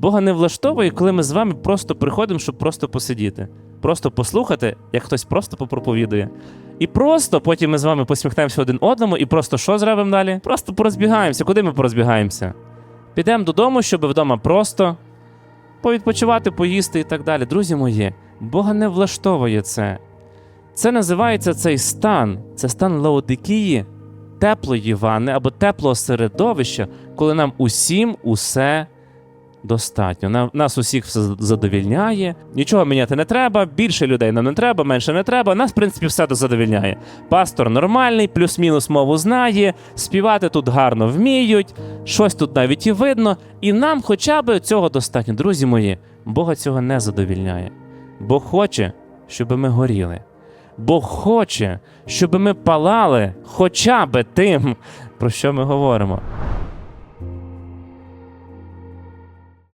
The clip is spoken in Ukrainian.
Бога не влаштовує, коли ми з вами просто приходимо, щоб просто посидіти, просто послухати, як хтось просто попроповідує. І просто потім ми з вами посміхнемося один одному, і просто що зробимо далі? Просто порозбігаємося. Куди ми порозбігаємося? Підемо додому, щоб вдома просто повідпочивати, поїсти і так далі. Друзі мої, Бога не влаштовує це. Це називається цей стан, це стан Лаодикії, теплої ванни або теплого середовища, коли нам усім усе достатньо. Нас усіх все задовільняє, нічого міняти не треба, більше людей нам не треба, менше не треба. Нас, в принципі, все задовільняє. Пастор нормальний, плюс-мінус мову знає, співати тут гарно вміють, щось тут навіть і видно. І нам хоча б цього достатньо. Друзі мої, Бога цього не задовільняє. Бог хоче, щоб ми горіли. Бог хоче, щоб ми палали хоча б тим, про що ми говоримо.